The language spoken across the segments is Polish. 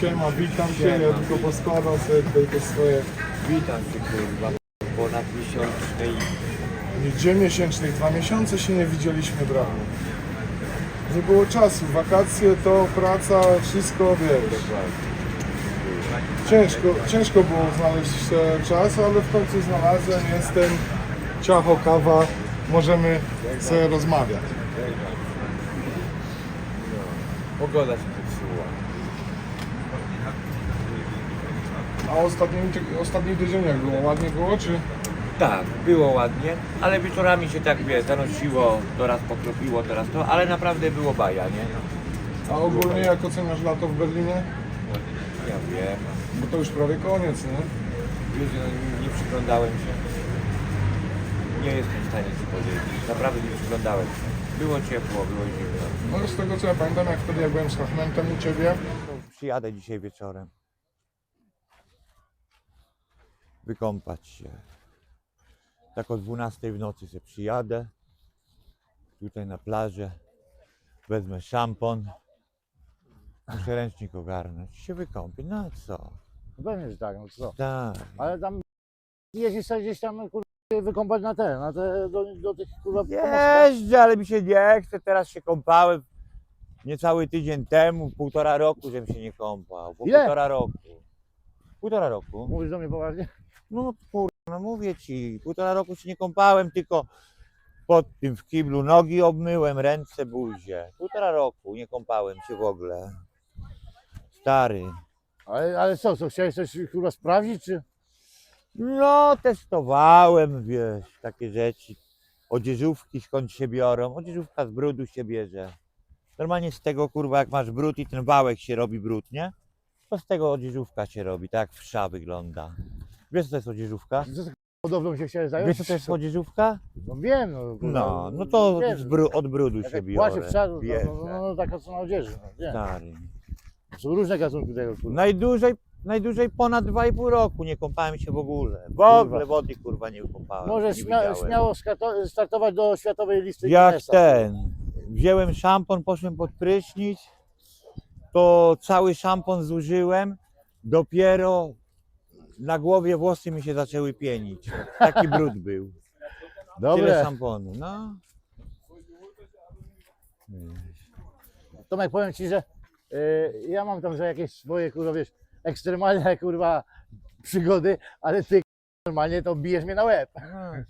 Siema, witam Cię, ja tylko poskładam sobie tutaj te swoje Witam Cię kurwa, ponad miesiącznej. Gdzie miesięcznych, dwa miesiące się nie widzieliśmy, brawo. Nie było czasu, wakacje to praca, wszystko wiesz. Ciężko, ciężko było znaleźć e, czas, ale w końcu znalazłem, jestem, ciacho, kawa, możemy sobie rozmawiać. Pogoda się A ostatni, ostatni tydzień jak było? Ładnie było, czy? Tak, było ładnie, ale wieczorami się tak wie, zanosiło, to raz pokropiło, teraz to, ale naprawdę było baja, nie? A ogólnie jak oceniasz lato w Berlinie? Ja wiem, Bo to już prawie koniec, nie? wiesz, no, nie, nie przyglądałem się. Nie jestem w stanie Ci powiedzieć, naprawdę nie przyglądałem się. Było ciepło, było zimno. No z tego co ja pamiętam, jak wtedy jak byłem z Hachmentem u Ciebie, Przyjadę dzisiaj wieczorem. Wykąpać się. Tak o 12 w nocy się przyjadę. Tutaj na plażę. Wezmę szampon. Muszę ręcznik ogarnąć. Się wykąpię. No a co? No Pewnie, że tak, no co. Tak. Ale tam jeździsz sobie gdzieś tam kurwa, wykąpać na te, na te do, do tych kurwa. Jeżdżę, ale mi się nie chce. Teraz się kąpałem. Niecały tydzień temu, półtora roku, żebym się nie kąpał. Po Ile? półtora roku. Półtora roku. Mówisz do mnie poważnie? No kurwa, no mówię ci, półtora roku się nie kąpałem, tylko pod tym w kiblu nogi obmyłem, ręce, buzię. Półtora roku nie kąpałem się w ogóle. Stary. Ale, ale co, co, chciałeś coś kurwa sprawdzić, czy? No, testowałem, wiesz, takie rzeczy. Odzieżówki skąd się biorą. Odzieżówka z brudu się bierze. Normalnie z tego kurwa, jak masz brud i ten wałek się robi brud, nie? To z tego odzieżówka się robi, tak jak wsza wygląda. Wiesz co to jest odzieżówka? Hodowlą się chciałeś zająć? Wiesz co to jest odzieżówka? No wiem, no. kurwa, No, no to z bru, od brudu jak się biorę. płacie w czarnu, no, no, no, no, taka co na odzieży, no, wiem. Stary. Są różne gatunki tego kurwa. Najdłużej, najdłużej ponad 2,5 roku nie kąpałem się w ogóle. W ogóle wody kurwa nie kąpałem. Możesz nie śmia widziałem. śmiało skato- startować do światowej listy Jak Guinnessa. ten, wziąłem szampon, poszłem pod prysznic, to cały szampon zużyłem, dopiero na głowie włosy mi się zaczęły pienić. Taki brud był. Tyle Dobre. szamponu, no. Tomek, powiem Ci, że y, ja mam tam, że jakieś swoje, kurwa, wiesz, ekstremalne, kurwa, przygody, ale Ty, normalnie to bijesz mnie na łeb. Tak.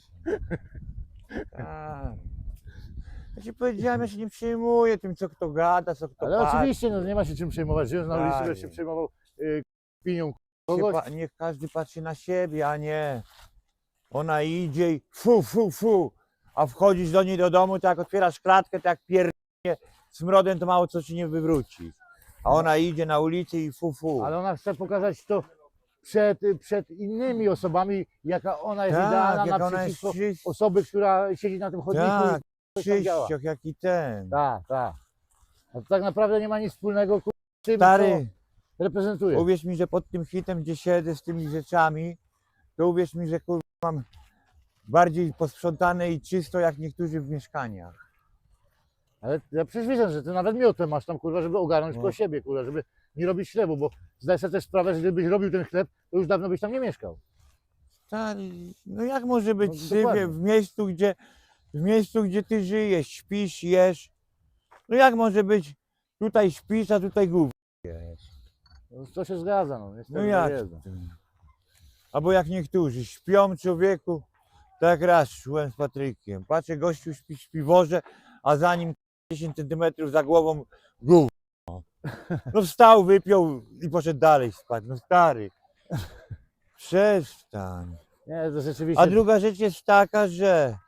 Ja ci powiedziałem, ja się nie przejmuję tym, co kto gada, co kto Ale patrzy. oczywiście, no nie ma się czym przejmować. Żyjąc na ulicy, Tak. będziesz się przejmował y, opinią kogoś. pa- Niech każdy patrzy na siebie, a nie ona idzie i fu, fu, fu, a wchodzisz do niej do domu, to jak otwierasz klatkę, to jak pierdnie smrodem, to mało co ci nie wywróci. A ona idzie na ulicy i fu, fu. Ale ona chce pokazać to przed, przed innymi osobami, jaka ona jest Tak, idealna jak jest naprzeciwko czyst- osoby, która siedzi na tym chodniku Tak, i czyścioch, jaki ten. Tak, tak. A to tak naprawdę nie ma nic wspólnego z tym, Stary, reprezentuje. uwierz mi, że pod tym hitem, gdzie siedzę z tymi rzeczami, to uwierz mi, że kurwa mam bardziej posprzątane i czysto jak niektórzy w mieszkaniach. Ale ja przecież widzę, że ty nawet miotę masz tam, kurwa, żeby ogarnąć No. koło siebie, kurwa, żeby nie robić chlebu, bo zdaję sobie też sprawę, że gdybyś robił ten chleb, to już dawno byś tam nie mieszkał. Stary, no jak może być No, dokładnie. w miejscu, gdzie w miejscu, gdzie ty żyjesz, śpisz, jesz? No jak może być tutaj śpisz, a tutaj gówno jesz? No, to się zgadza, no. Niestety No nie jak? wiedzą. Albo jak niektórzy śpią człowieku, tak raz szłem z Patrykiem, patrzę gościu śpi w śpiworze, a za nim 10 centymetrów za głową gówno. No wstał, wypiął i poszedł dalej spać. No stary, przestań. Nie, to rzeczywiście. A druga rzecz jest taka, że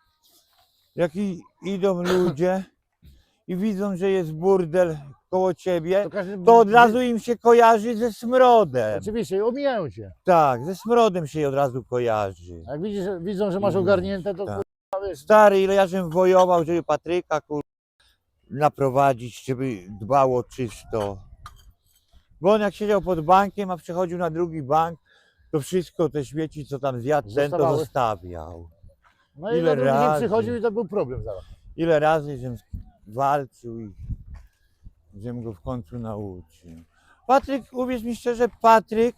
jak i, idą ludzie i widzą, że jest burdel koło ciebie, każdy- to od razu im się kojarzy ze smrodem. Oczywiście, omijają cię. Tak, ze smrodem się od razu kojarzy. Jak widzisz, widzą, że masz ogarnięte, to tak. kurwa, wiesz, Stary, ile ja żem wojował, żeby Patryka kur... naprowadzić, żeby dbało czysto. Bo on jak siedział pod bankiem, a przechodził na drugi bank, to wszystko te śmieci, co tam zjadł, ten to zostawiał. no i ile na drugi dzień razy? przychodził i to był problem zaraz. Ile razy żem walczył i żebym go w końcu nauczył. Patryk, uwierz mi szczerze, Patryk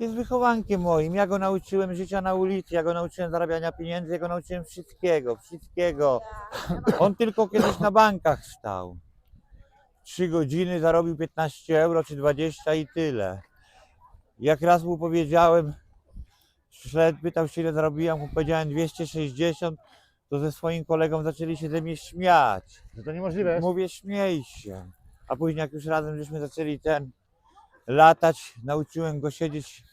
jest wychowankiem moim. Ja go nauczyłem życia na ulicy, ja go nauczyłem zarabiania pieniędzy, ja go nauczyłem wszystkiego, wszystkiego. On tylko kiedyś na bankach stał. Trzy godziny zarobił 15 euro czy 20 i tyle. Jak raz mu powiedziałem, szedł, pytał się ile zarobiłem, mu powiedziałem 260, to ze swoim kolegą zaczęli się ze mnie śmiać. Że to niemożliwe jest. Mówię, śmiej się. A później jak już razem żeśmy zaczęli ten latać, nauczyłem go siedzieć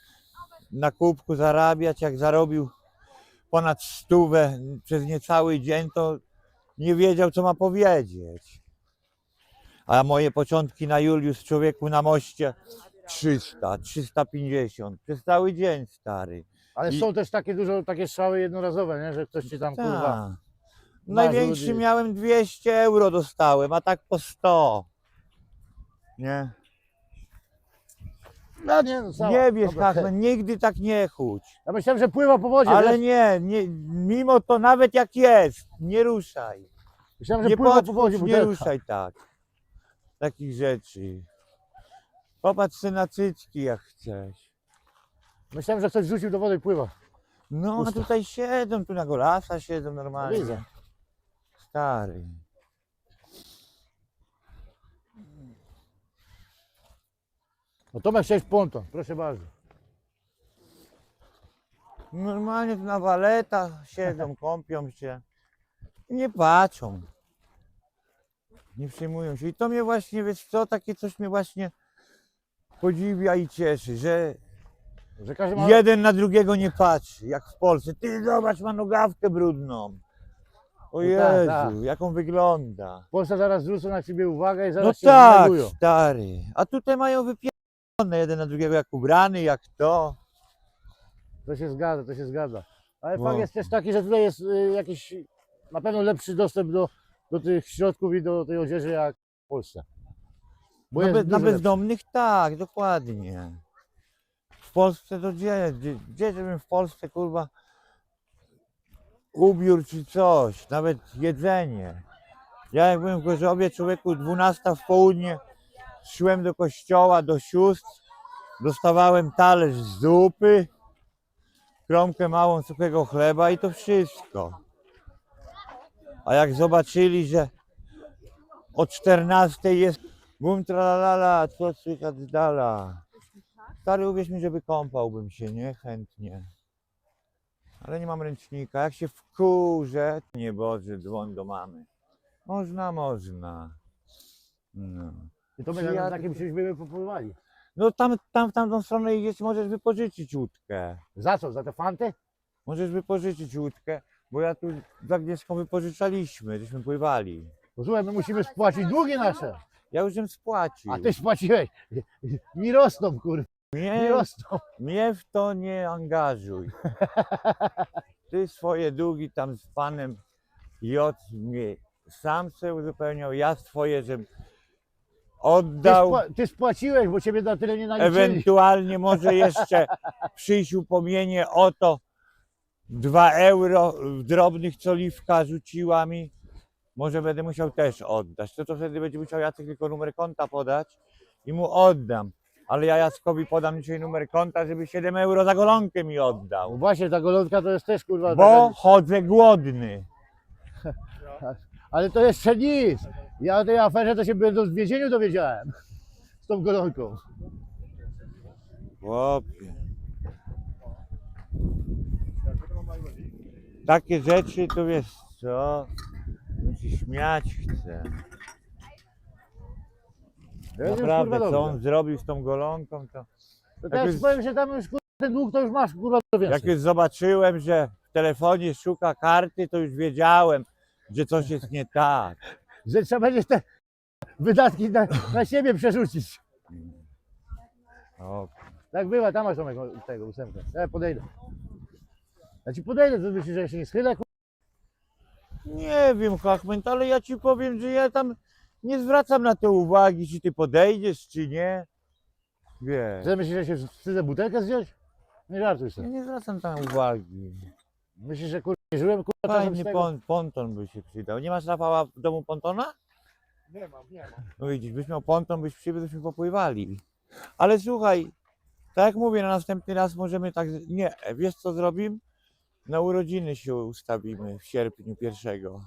na kubku, zarabiać. Jak zarobił ponad stówę przez niecały dzień, to nie wiedział, co ma powiedzieć. A moje początki na Julius, człowieku na moście, 300, 350, przez cały dzień, stary. Ale I- są też takie dużo, takie strzały jednorazowe, nie? że ktoś ci tam kurwa. Tak. Największy Marzut i- miałem 200 euro dostałem, a tak po 100. Nie? No nie, no cała. Nie wiesz, Dobra. Nigdy tak nie chudź. Ja myślałem, że pływa po wodzie, Ale wiesz? nie, nie, mimo to nawet jak jest, nie ruszaj. Myślałem, że Nie pływa po wodzie, podchodź, nie butelka. ruszaj tak. Takich rzeczy. Popatrz sobie na cycki jak chcesz. Myślałem, że ktoś rzucił do wody i pływa. No, a tutaj siedzą, tu na golasa siedzą No normalnie. widzę. Stary. No Tomek chciałeś ponton, proszę bardzo. Normalnie tu na waletach siedzą, kąpią się. I nie patrzą. Nie przejmują się. I to mnie właśnie, wiesz co, takie coś mnie właśnie podziwia i cieszy, że Że każdy ma... jeden na drugiego nie patrzy, jak w Polsce. Ty zobacz, ma nogawkę brudną. O No Jezu, tak, tak. jak on wygląda. W Polsce zaraz zwrócą na ciebie uwagę i No zaraz cię tak, stary. A tutaj mają wypierdolone jeden na drugiego, jak ubrany, jak to. To się zgadza, to się zgadza. Ale No. fakt jest też taki, że tutaj jest y, jakiś na pewno lepszy dostęp do, do tych środków i do tej odzieży jak w Polsce. Bo na, jest be, na lepszy. bezdomnych tak, dokładnie. W Polsce to gdzie, gdzie, gdzie żebym w Polsce kurwa ubiór czy coś, nawet jedzenie. Ja jak byłem w Gorzowie, człowieku 12 w południe, szłem do kościoła, do sióstr, dostawałem talerz zupy, kromkę małą suchego chleba i to wszystko. A jak zobaczyli, że o 14 jest bum tralalala, co słychać z dala. Stary, uwierz mi, że wykąpałbym się, nie? Chętnie. Ale nie mam ręcznika. Jak się wkurzę, nie Boże, dzwoń do mamy. Można, można. No. I to na ja takim czymś byśmy popływali. No tam, tam w tamtą stronę idziesz, możesz wypożyczyć łódkę. Za co? Za te fanty? Możesz wypożyczyć łódkę, bo ja tu z Agnieszką wypożyczaliśmy, żeśmy pływali. Posłuchaj, my musimy spłacić długi nasze. Ja już bym spłacił. A ty spłaciłeś. Mi rosną, kurwa, mi Nie, rosną. Mnie w to nie angażuj. Ty swoje długi tam z panem J mnie sam sobie uzupełniał, ja swoje, żebym Ty, oddał. spła ty spłaciłeś, bo ciebie na tyle nie naliczyli. Ewentualnie może jeszcze przyjść upomnienie o to. Dwa euro w drobnych, co Liwka rzuciła mi. Może będę musiał też oddać. To, to wtedy będzie musiał Jacek tylko numer konta podać i mu oddam. Ale ja Jackowi podam dzisiaj numer konta, żeby 7 euro za golonkę mi No oddał. właśnie, ta golonka to jest też, kurwa, Bo chodzę głodny. Ale to jeszcze nic. Ja o tej aferze to się będę w więzieniu dowiedziałem. Z tą golonką. Chłopie. Takie rzeczy to wiesz co? Mi się śmiać chce. Już, Naprawdę, kurwa, co on dobrze. zrobił z tą golonką, to To teraz jest- powiem, że tam już kurwa, ten dług to już masz kurwa dużo jak już zobaczyłem, że w telefonie szuka karty, to już wiedziałem, że coś jest nie tak. Że trzeba będzie te wydatki na, na siebie przerzucić. O, Tak bywa, tam masz Tomek o- tego ósemkę. Ja podejdę. Ja ci podejdę, to myślisz, że ja się nie schylę? kurwa? nie wiem, Kachment, ale ja ci powiem, że ja tam nie zwracam na to uwagi, czy ty podejdziesz, czy nie. Wiesz. Że myślisz, że się wstydzę butelkę zdjąć? Nie żartuj Ja sobie. nie zwracam tam uwagi. Myślisz, że kurwa nie żyłem kurwa z Fajny tego? pon, ponton by się przydał. Nie masz Rafała w domu pontona? Nie mam, nie mam. No widzisz, byś miał ponton, byś przybył, byśmy popływali. Ale słuchaj, tak jak mówię, na następny raz możemy tak. z- Nie, wiesz co zrobimy? Na urodziny się ustawimy w sierpniu pierwszego.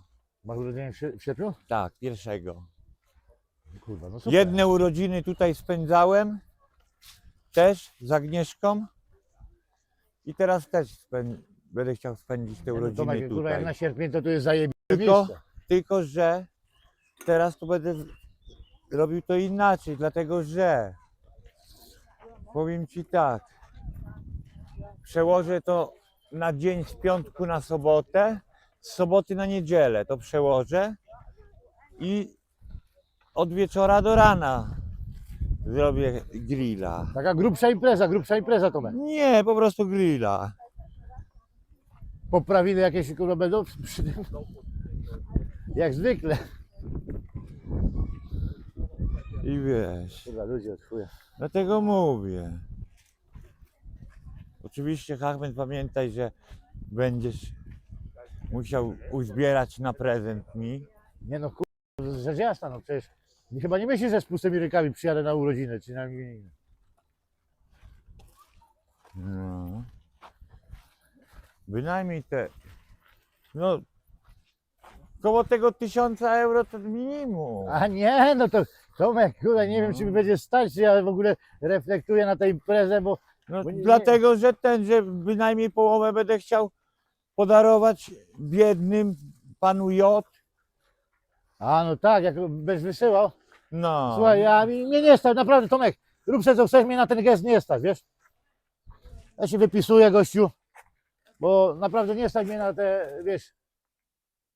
Masz urodzenie w sie- w sierpniu? Tak, pierwszego. Kurwa, no super. Jedne urodziny tutaj spędzałem, też z Agnieszką. I teraz też spę- będę chciał spędzić te no urodziny Tomek, kurwa, jak tutaj. na sierpień to tu jest zajebiste Tylko- miejsce. Tylko, że teraz to będę robił to inaczej, dlatego że powiem Ci tak, przełożę to na dzień z piątku na sobotę, z soboty na niedzielę to przełożę i od wieczora do rana zrobię grilla. Taka grubsza impreza, grubsza impreza Tomek. Nie, po prostu grilla. Poprawiny jakieś kurwa będą przy tym? Jak zwykle. I wiesz. Kurwa, ludzie od chuja. Dlatego mówię. Oczywiście, Ahmed, pamiętaj, że będziesz musiał uzbierać na prezent mi. Nie no kurwa, rzecz jasna, no przecież chyba nie myślisz, że z pustymi rękami przyjadę na urodziny, czy na imieniny. No. Bynajmniej te. No. Koło tego tysiąca euro to minimum. A nie, no to Tomek, kurwa, nie wiem No. czy mi będzie stać, czy ja w ogóle reflektuję na tę imprezę, bo No, bo nie- dlatego, że ten, że bynajmniej połowę będę chciał podarować biednym panu J. A no tak, jak będziesz wysyłał. No. Słuchaj, ja mi- mnie nie stać, naprawdę Tomek, rób sobie co chcesz, mnie na ten gest nie stać, wiesz? Ja się wypisuję gościu, bo naprawdę nie stać mnie na te, wiesz,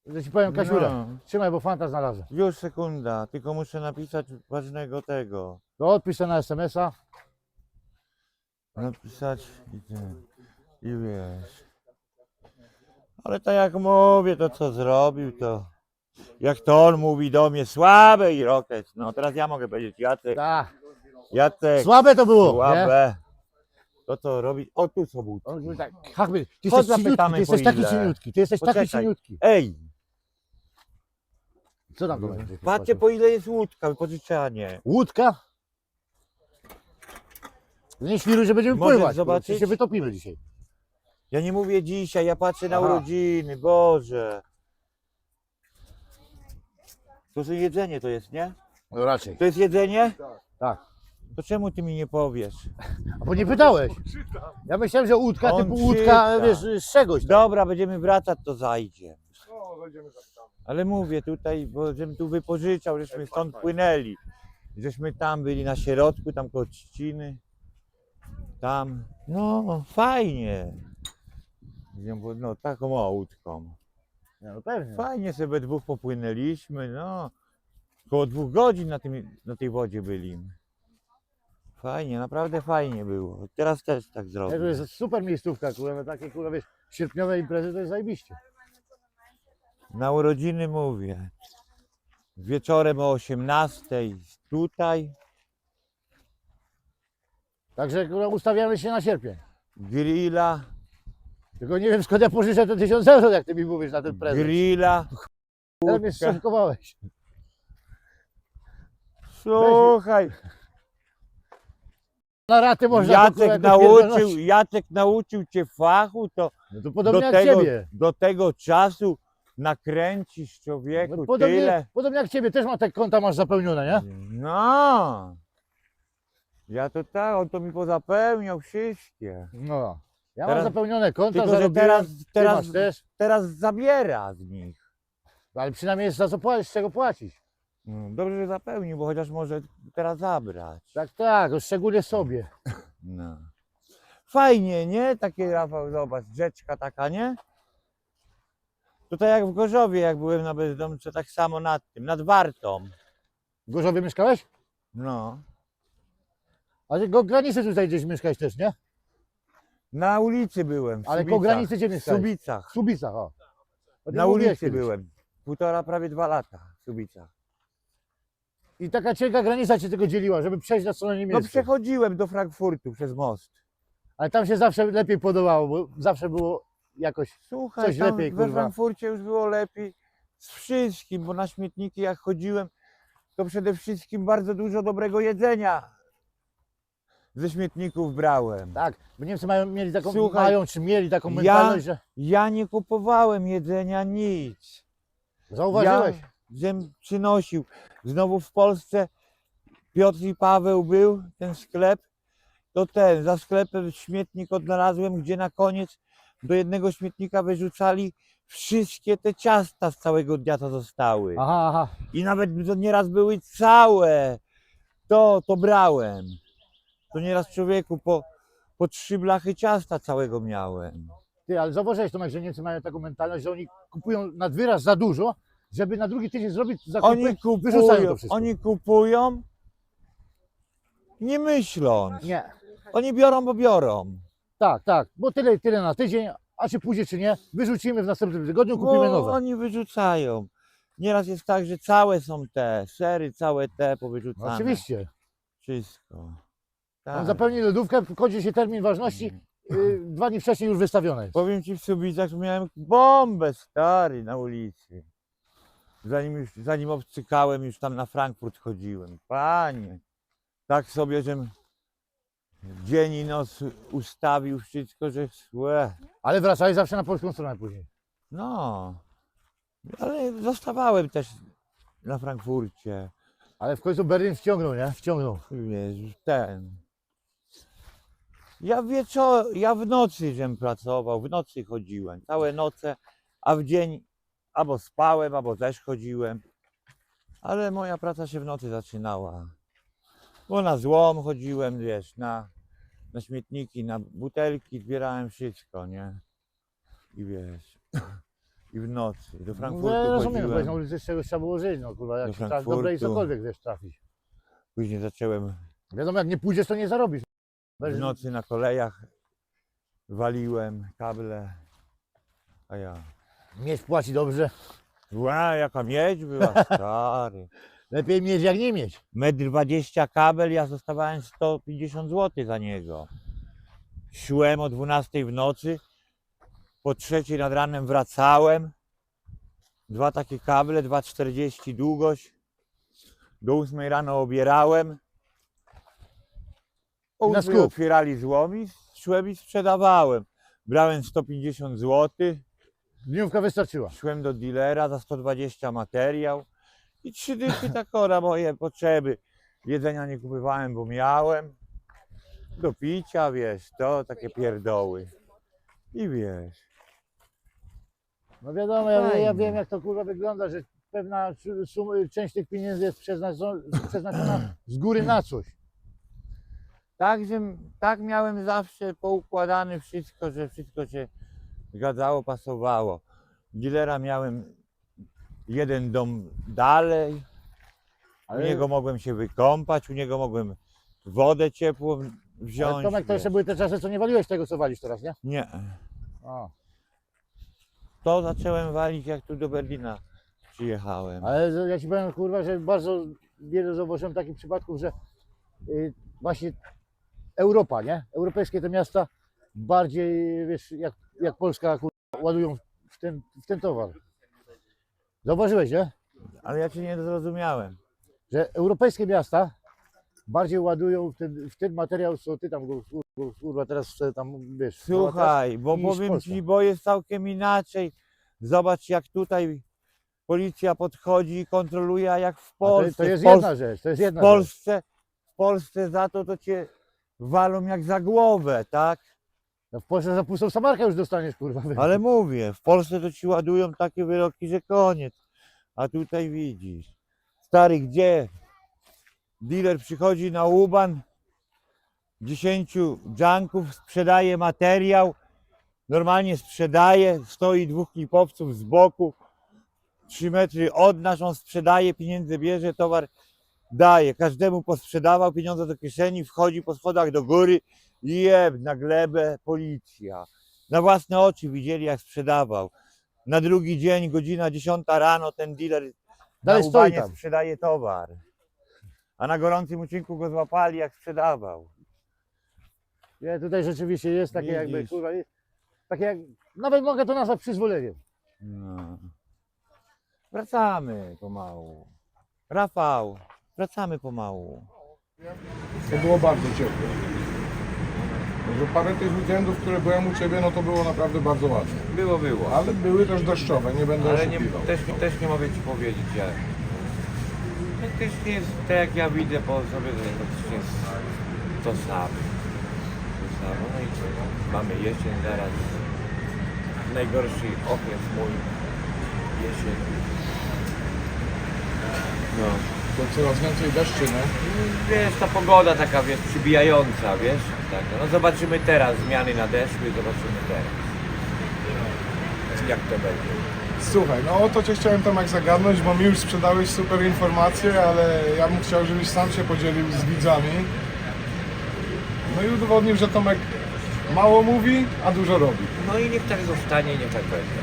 że ci powiem Kasiurę. No. Trzymaj, bo fanta znalazłem. Już sekunda, tylko muszę napisać ważnego tego. To odpisz na SMS-a. Napisać i ten. I wiesz. Ale tak jak mówię, to co zrobił, to. Jak to on mówi do mnie, słabe i rokiet. No teraz ja mogę powiedzieć, Jacek, Tak, Jacek, słabe to było, nie? słabe. To co robi? O tu są buty. On mówi tak, Hachmy, ty Chodź jesteś cieniutki, ty jesteś po taki ile. cieniutki, ty jesteś taki Poczekaj. cieniutki. Ej, Co tam Tomek? patrzcie po ile jest łódka, wypożyczanie. Łódka? Nie świruj, że będziemy Możesz pływać, zobaczyć? zobaczyć? się wytopimy dzisiaj. Ja nie mówię dzisiaj, ja patrzę na Aha. urodziny, Boże. To jest jedzenie to jest, nie? No raczej. To jest jedzenie? Tak. To czemu ty mi nie powiesz? A bo nie pytałeś. Ja myślałem, że łódka On typu łódka, czyta. wiesz, z czegoś. tam. Dobra, będziemy wracać, to zajdzie. No, zajdziemy zapytamy. Ale mówię tutaj, bo żebym tu wypożyczał, żeśmy stąd płynęli. Żeśmy tam byli na środku, tam koło Trzciny. Tam, no fajnie. No, No taką o, łódką. Nie, no pewnie. Fajnie sobie we dwóch popłynęliśmy, no. Koło dwóch godzin na, tym, na tej wodzie byli. Fajnie, naprawdę fajnie było. Teraz też tak zrobię. to jest super miejscówka, kurwa, takie kurwa, wiesz, sierpniowe imprezy to jest zajebiście. Na urodziny mówię. Wieczorem o 18 tutaj. Także kurwa, ustawiamy się na sierpień. Grilla, Tylko nie wiem skąd ja pożyczę te 1000 euro, jak ty mi mówisz na ten prezent. grilla. Teraz mnie łódka. zszokowałeś. Słuchaj, Na raty można Jacek jakoś nauczył. Jacek nauczył cię fachu, to No to podobnie do jak tego, ciebie. do tego czasu nakręcisz człowieku No, podobnie, tyle. podobnie jak ciebie, też ma te konta masz zapełnione, nie? No. Ja to tak, on to mi pozapełniał wszystkie. No. Ja Teraz- mam zapełnione konta, Tylko, że zarobiłem, teraz, ty teraz, masz też. teraz zabiera z nich. Ale przynajmniej jest za co płacić, z czego płacić. No, Dobrze, że zapełnił, bo chociaż może teraz zabrać. Tak, tak, szczególnie sobie. No. Fajnie, nie? Takie Rafał, zobacz, rzeczka taka, nie? Tutaj jak w Gorzowie, jak byłem na bezdomce, tak samo nad tym, nad Wartą. W Gorzowie mieszkałeś? No. A ty go granicy tutaj gdzieś mieszkałeś też, nie? Na ulicy byłem. W Ale Subicach. koło granicy gdzie W mieszkałeś? Subicach. W Subicach, o. O tym Na mówiłeś ulicy kiedyś. byłem. Półtora, prawie dwa lata w Subicach. I taka cienka granica cię tylko dzieliła, żeby przejść na stronę No niemiecką. przechodziłem do Frankfurtu przez most. Ale tam się zawsze lepiej podobało, bo zawsze było jakoś... Słuchaj, Coś tam lepiej, we kurwa. Frankfurcie już było lepiej z wszystkim, bo na śmietniki jak chodziłem, to przede wszystkim bardzo dużo dobrego jedzenia ze śmietników brałem. Tak, bo Niemcy mają, mieli taką, Słuchaj, mają czy mieli taką ja- mentalność, że Ja nie kupowałem jedzenia nic. zauważyłeś. Ja, żem przynosił. Znowu w Polsce Piotr i Paweł był, ten sklep. To ten, za sklepem śmietnik odnalazłem, gdzie na koniec do jednego śmietnika wyrzucali wszystkie te ciasta z całego dnia, co zostały. Aha, aha. I nawet nieraz były całe. To, to brałem. To nieraz człowieku po, po trzy blachy ciasta całego miałem. Ty, ale zauważyłeś Tomek, że Niemcy mają taką mentalność, że oni kupują nad wyraz za dużo, żeby na drugi tydzień zrobić zakupy, Oni wyrzucają to kupują, wszystko. oni kupują, nie myśląc. Nie, Oni biorą, bo biorą. tak, tak, bo tyle, tyle na tydzień, a czy pójdzie, czy nie, wyrzucimy w następnym tygodniu, kupimy Bo nowe. oni wyrzucają. Nieraz jest tak, że całe są te, sery całe te powyrzucane. Oczywiście. Wszystko. On Tak. zapełni lodówkę, kończy się termin ważności, y, dwa dni wcześniej już wystawione jest. Powiem ci w Subicach, miałem bombę stary na ulicy. Zanim, już, zanim obcykałem, już tam na Frankfurt chodziłem. Panie, tak sobie, żem dzień i noc ustawił wszystko, że łe. Ale wracaj zawsze na polską stronę później. No, ale zostawałem też na Frankfurcie. Ale w końcu Berlin wciągnął, nie? Wciągnął. Wiesz, ten. Ja wieczor, ja w nocy żem pracował, w nocy chodziłem, całe noce, a w dzień albo spałem, albo też chodziłem. Ale moja praca się w nocy zaczynała. Bo na złom chodziłem, wiesz, na, na śmietniki, na butelki, zbierałem wszystko, nie? I wiesz, i w nocy do Frankfurtu no, ja rozumiem, bo chodziłem. ulicy z czegoś trzeba było żyć, no kurwa, Do jak się tra- Frankfurtu. dobre i cokolwiek wiesz trafić. Później zacząłem Wiadomo, jak nie pójdziesz, to nie zarobisz. W nocy na kolejach waliłem kable. A ja. Mieć płaci dobrze. Ła, jaka miedź była, stary. Lepiej mieć jak nie mieć. Metr 20 kabel, ja dostawałem 150 zł za niego. Szłem o 12 w nocy, po trzeciej nad ranem wracałem. Dwa takie kable, 2,40 długość. Do 8 rano obierałem. Na 8 skup. otwierali szłem i sprzedawałem. Brałem 150 zł, Dniówka wystarczyła. szłem do dealera za 120 materiał i trzy dychy tak na moje potrzeby. Jedzenia nie kupowałem, bo miałem. Do picia, wiesz, to takie pierdoły. I wiesz, No wiadomo, ja, ja Fajnie. wiem jak to kurwa wygląda, że pewna sum, część tych pieniędzy jest przeznaczona, przeznaczona z góry na coś. Tak, że, tak miałem zawsze poukładane wszystko, że wszystko się zgadzało, pasowało. Dealera miałem jeden dom dalej, u Ale, niego mogłem się wykąpać, u niego mogłem wodę ciepłą wziąć. ale Tomek, to jeszcze wiesz. były te czasy, co nie waliłeś tego, co walisz teraz, nie? Nie, O, to zacząłem walić jak tu do Berlina przyjechałem. ale ja ci powiem kurwa, że bardzo wiele zauważyłem takich przypadków, że y, właśnie Europa, nie? Europejskie te miasta bardziej, wiesz, jak, jak Polska kurwa, ładują w ten, w ten towar. Zauważyłeś, nie? Ale ja cię nie zrozumiałem. że europejskie miasta bardziej ładują w ten, w ten materiał, co ty tam kurwa teraz sobie tam wiesz. Słuchaj, bo powiem Polska. ci, bo jest całkiem inaczej. Zobacz jak tutaj policja podchodzi i kontroluje, a jak w A to, Polsce. to jest w Pol- jedna rzecz, to jest w jedna rzecz. Polsce, w Polsce za to to cię walą jak za głowę, tak? No w Polsce za pustą samarkę już dostaniesz, kurwa. Ale mówię, w Polsce to ci ładują takie wyroki, że koniec. A tutaj widzisz. Stary, gdzie dealer przychodzi na łuban, 10 junków, sprzedaje materiał, normalnie sprzedaje, stoi dwóch klipowców z boku, 3 metry od nas, on sprzedaje, pieniądze bierze, towar daje. Każdemu posprzedawał pieniądze do kieszeni, wchodzi po schodach do góry i jeb na glebę policja. Na własne oczy widzieli, jak sprzedawał. Na drugi dzień, godzina 10 rano, ten dealer Dalej na stoi tam. sprzedaje towar. A na gorącym uczynku go złapali, jak sprzedawał. Nie, tutaj rzeczywiście jest takie jakby, Widzisz. kurwa, jest, takie jak, nawet mogę to nazwać przyzwoleniem. No. Wracamy pomału. Rafał, wracamy pomału. To było bardzo ciepło. Że parę tych weekendów, które byłem u Ciebie, no to było naprawdę bardzo ładnie. Było, było. Ale były też deszczowe, nie będę Ale nie, oszukiwał. też, też nie mogę Ci powiedzieć, jak. Praktycznie jest tak jak ja widzę po sobie, praktycznie jest to samo. To samo. No i co? Mamy jesień zaraz. Najgorszy okres mój. Jesień. No. To coraz więcej deszczy, nie? Wiesz, ta pogoda taka, wiesz, przybijająca, wiesz? Tak, no zobaczymy teraz, zmiany nadeszły, zobaczymy teraz. Jak to będzie. Słuchaj, no o to Cię chciałem Tomek zagadnąć, bo mi już sprzedałeś super informacje, ale ja bym chciał, żebyś sam się podzielił z widzami. No i udowodnił, że Tomek mało mówi, a dużo robi. No i niech tak zostanie, niech tak będzie.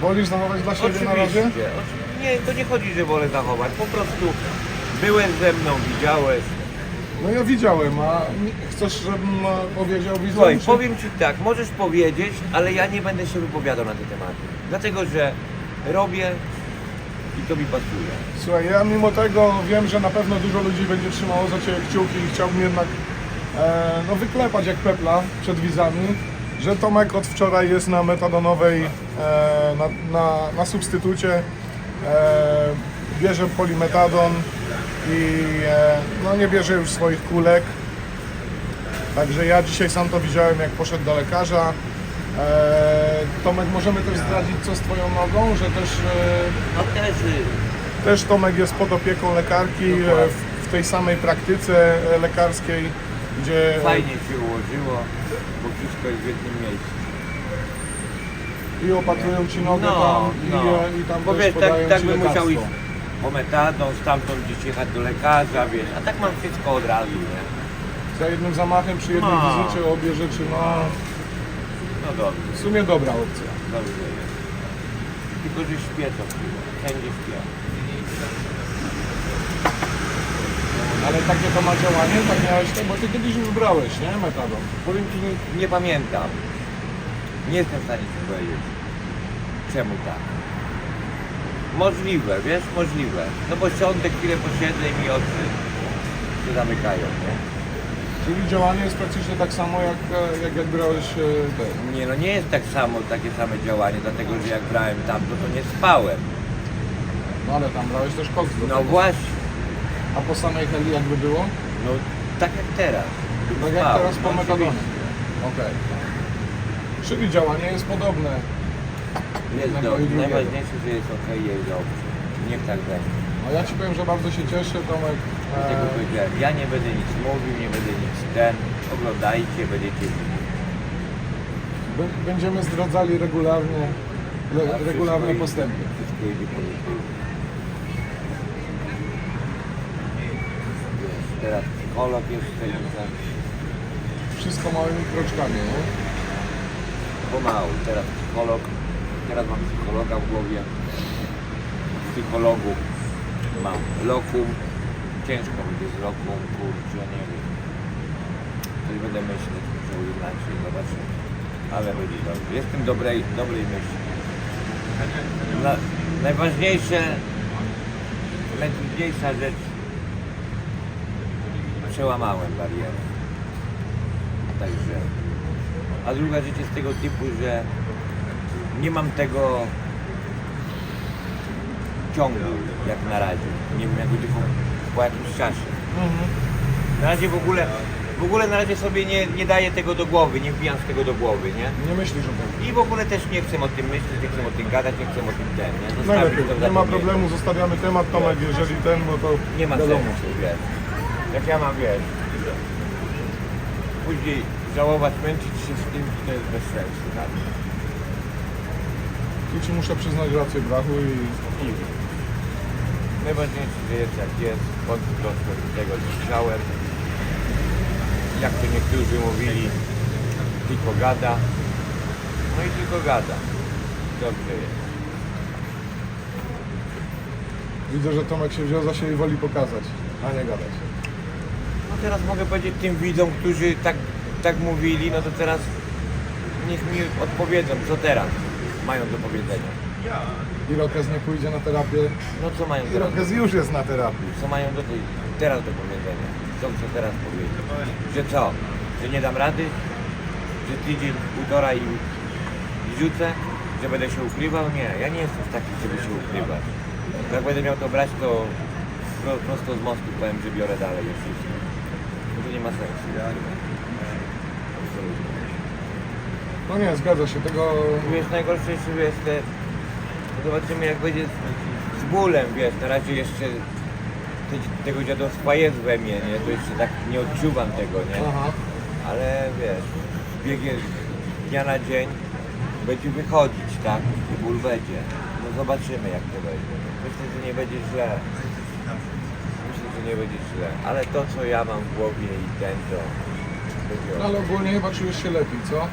Wolisz zachować dla siebie Oczywiście. na razie? Oczy- Nie, to nie chodzi, że wolę zachować. Po prostu byłeś ze mną, widziałeś. No ja widziałem, a chcesz, żebym powiedział widzom? Słuchaj, czy- powiem Ci tak, możesz powiedzieć, ale ja nie będę się wypowiadał na te tematy. Dlatego, że robię i to mi pasuje. Słuchaj, ja mimo tego wiem, że na pewno dużo ludzi będzie trzymało za Ciebie kciuki i chciałbym jednak e, no, wyklepać jak pepla przed widzami, że Tomek od wczoraj jest na metadonowej, e, na, na, na substytucie, bierze polimetadon i e, no, nie bierze już swoich kulek. Także ja dzisiaj sam to widziałem, jak poszedł do lekarza. E, Tomek, możemy też zdradzić, co z Twoją nogą, że też e, No też też Tomek jest pod opieką lekarki e, w, w tej samej praktyce e, lekarskiej, gdzie e, fajnie się ułożyło, bo wszystko jest w jednym. I opatrują Ci nogę No, tam no. i, i tam Bo też wiesz, tak, podają tak Ci bym musiał iść po metadą, stamtąd gdzieś jechać do lekarza, wiesz, a tak mam wszystko od razu, nie? Za jednym zamachem przy jednej No. wizycie obie rzeczy, no No dobrze, w sumie dobra opcja. dobrze jest. Tylko, że śpię to chwilę, wszędzie śpię. Ale takie to ma działanie, tak miałeś to, bo Ty kiedyś już brałeś, nie? Metadon. Powiem Ci, nie, nie pamiętam. Nie jestem w stanie Ci powiedzieć. Czemu tak? Możliwe, wiesz, możliwe. No bo siądę chwilę, posiedzę i mi oczy się zamykają, nie? Czyli działanie jest praktycznie tak samo jak, e, jak, jak brałeś e. Nie no, nie jest tak samo, takie same działanie, dlatego że jak brałem tamto, to nie spałem. No ale tam brałeś też koks do No tego. właśnie, A po samej heli jakby było? no tak jak teraz. Tak jak teraz po no metadonie. Okej. Czyli działanie jest podobne. Jest Jednego dobrze, i drugiego. najważniejsze, że jest ok, jest dobrze. Niech tak będzie. No ja Ci powiem, że bardzo się cieszę, Tomek. Dlatego E, powiedziałem, ja nie będę nic mówił, nie będę nic ten. Oglądajcie, będziecie widzieć. b- będziemy zdradzali regularnie, A wszystko regularne idzie- postępy. Wszystko idzie pozytywnie. Wiesz, Teraz psycholog jeszcze i tak Wszystko małymi kroczkami, nie? Pomału. Teraz psycholog, teraz mam psychologa w głowie. Psychologu mam lokum. Ciężko będzie z lokum, kurczę, nie wiem. Coś będę myśleć, muszę inaczej, zobaczymy. Ale będzie dobrze. Jestem dobrej, dobrej myśli. Na, najważniejsze, najtrudniejsza rzecz, przełamałem barierę. Także, a druga rzecz jest tego typu, że nie mam tego ciągu jak na razie. Nie wiem, jak będzie po, jakimś czasie. Na razie w ogóle, w ogóle na razie sobie nie, nie daję tego do głowy, nie wbijam z tego do głowy, nie? Nie myślisz o tym. I w ogóle też nie chcę o tym myśleć, nie chcę o tym gadać, nie chcę o tym ten, nie? Zostawić Najlepiej, to w nie ma zapomnieniu. problemu, zostawiamy temat, Tomek, jeżeli ten, bo to Nie ma sensu, wiesz. Jak ja mam, wiesz, później żałować, męczyć się z tym, to jest bez sensu. Tu Ci muszę przyznać rację brachu i I najważniejsze, że jest jak jest, doszło do tego, chciałem. Jak to niektórzy mówili, tylko gada. No i tylko gada. Dobrze jest. widzę, że Tomek się wziął za siebie i woli pokazać, a nie gadać. No teraz mogę powiedzieć tym widzom, którzy tak, tak mówili, no to teraz niech mi odpowiedzą, co teraz mają do powiedzenia. Irokez nie pójdzie na terapię. No co mają teraz? Irokez już jest na terapii. Co mają do tej, teraz do powiedzenia? Co chcę teraz powiedzieć? Że co? Że nie dam rady? Że tydzień, półtora i, i rzucę? Że będę się ukrywał? Nie, ja nie jestem taki, żeby się ukrywać. Jak będę miał to brać, to pro, prosto z mostu powiem, że biorę dalej już wszystko. Bo to nie ma sensu. No nie, zgadza się, tego... Wiesz, najgorsze jeszcze jest te... Zobaczymy jak będzie z, z bólem, wiesz, na razie jeszcze te, tego dziadostwa jest we mnie, nie? To jeszcze tak nie odczuwam tego, nie? Aha. Ale wiesz, z biegiem dnia na dzień będzie wychodzić, tak? I ból będzie. No zobaczymy jak to będzie. Myślę, że nie będzie źle. Myślę, że nie będzie źle. Ale to co ja mam w głowie i ten to... będzie No ale ogólnie chyba czujesz się lepiej, co?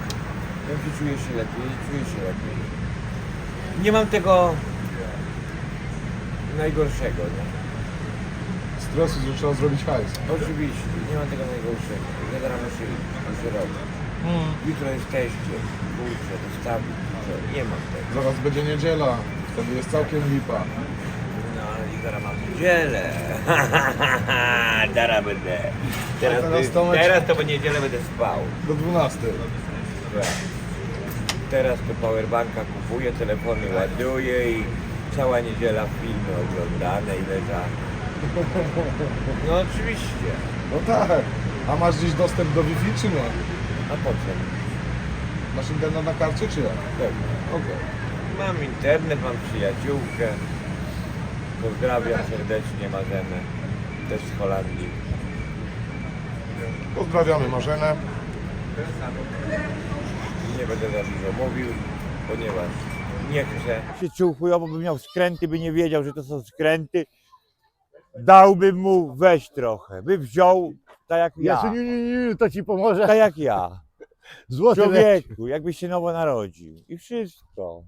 Ja się czuję się lepiej, czuję się lepiej. Nie mam tego najgorszego, nie? Stresu, że trzeba zrobić hajs. Oczywiście, nie mam tego najgorszego. Ja teraz muszę, muszę robić. Jutro jest teście, kurczę, dostawić. Co? Nie mam tego. Zaraz będzie niedziela, wtedy jest całkiem lipa. No ale i zaraz mam niedzielę. teraz będę. Teraz, teraz to, Tomek- teraz to w niedzielę będę spał. Do 12. Tak. Teraz to powerbanka kupuję, telefony ładuję i cała niedziela filmy oglądane i leżane. No oczywiście. No tak. A masz gdzieś dostęp do Wi-Fi czy nie? A po co? Masz internet na karcie czy jak? Pewnie. Okej. Mam internet, mam przyjaciółkę. Pozdrawiam serdecznie Marzenę, też z Holandii. Pozdrawiamy Marzenę. Nie będę za dużo mówił, ponieważ nie chcę. się czuł chujowo, by miał skręty, by nie wiedział, że to są skręty. Dałbym mu weź trochę, by wziął tak jak ja. Jezu, nie, nie, nie, to ci pomoże. Tak jak ja. Złoty weź. Człowieku, jakbyś się nowo narodził. I wszystko.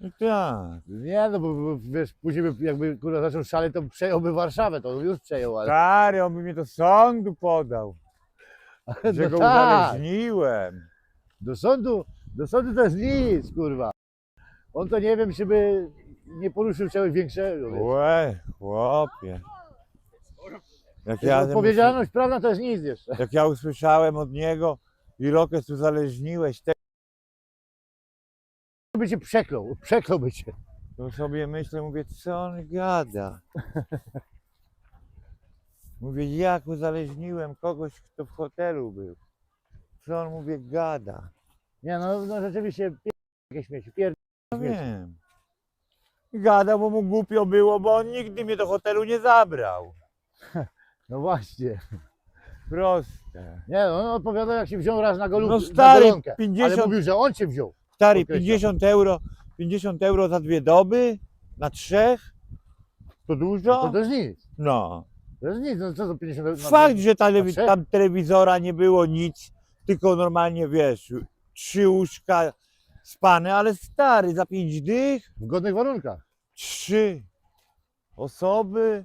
I tak. Nie, no bo, bo wiesz, później by jakby kurwa zaczął szaleć, to przejąłby Warszawę, to już przejął, ale... Stary, on by mnie do sądu podał, że no go tak, uzależniłem. Do sądu, do sądu to jest nic, kurwa. On to nie wiem, czy by nie poruszył czegoś większego. wiesz. Łe, chłopie. Jak ja, Odpowiedzialność prawna to jest nic jeszcze. jak ja usłyszałem od niego, Irokes uzależniłeś, te, By cię przeklął, przekląłby cię. to sobie myślę, mówię, co on gada. Mówię, jak uzależniłem kogoś, kto w hotelu był. Co on, mówię, gada. Nie, no, no rzeczywiście, pier... jakieś śmieci, pier... No wiem. Gada, bo mu głupio było, bo on nigdy mnie do hotelu nie zabrał. No właśnie. Proste. Nie, no, on odpowiadał jak się wziął raz na golówkę, No stary, na golonkę, 50 ale mówił, że on cię wziął. Stary, Podkreślam. 50 euro, 50 euro za dwie doby, na trzech, to dużo? To, to jest nic. No. To jest nic, no co to 50 euro? Fakt, że telewi- tam telewizora nie było nic, tylko normalnie wiesz, trzy łóżka spane, ale stary, za pięć dych, W godnych warunkach. trzy osoby,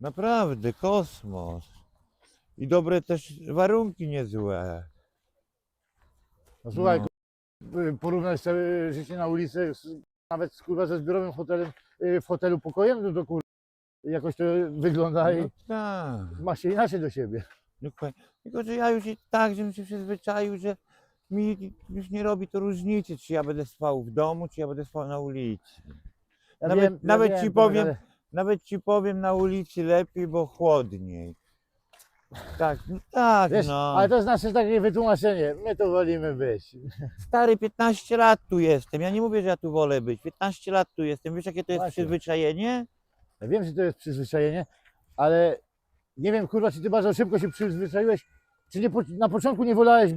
naprawdę kosmos. I dobre też warunki niezłe. No słuchaj, No. ku- porównać sobie życie na ulicy z, nawet z, kurwa ze zbiorowym hotelem, y, w hotelu pokojem, no to kur... jakoś to wygląda i No tak. ma się inaczej do siebie. Dokładnie. Tylko, że ja już i tak, żebym się przyzwyczaił, że mi już nie robi to różnicy, czy ja będę spał w domu, czy ja będę spał na ulicy. Ja Nawet- wiem, ja nawet wiem, ci Tomek, powiem, ale- Nawet ci powiem na ulicy lepiej, bo chłodniej. Tak, no tak, Wiesz, no. ale to jest nasze takie wytłumaczenie. My to wolimy być. Stary, 15 lat tu jestem. Ja nie mówię, że ja tu wolę być. 15 lat tu jestem. Wiesz, jakie to jest Właśnie. przyzwyczajenie? Ja wiem, że to jest przyzwyczajenie, ale nie wiem, kurwa, czy ty bardzo szybko się przyzwyczaiłeś, czy nie, na początku nie wolałeś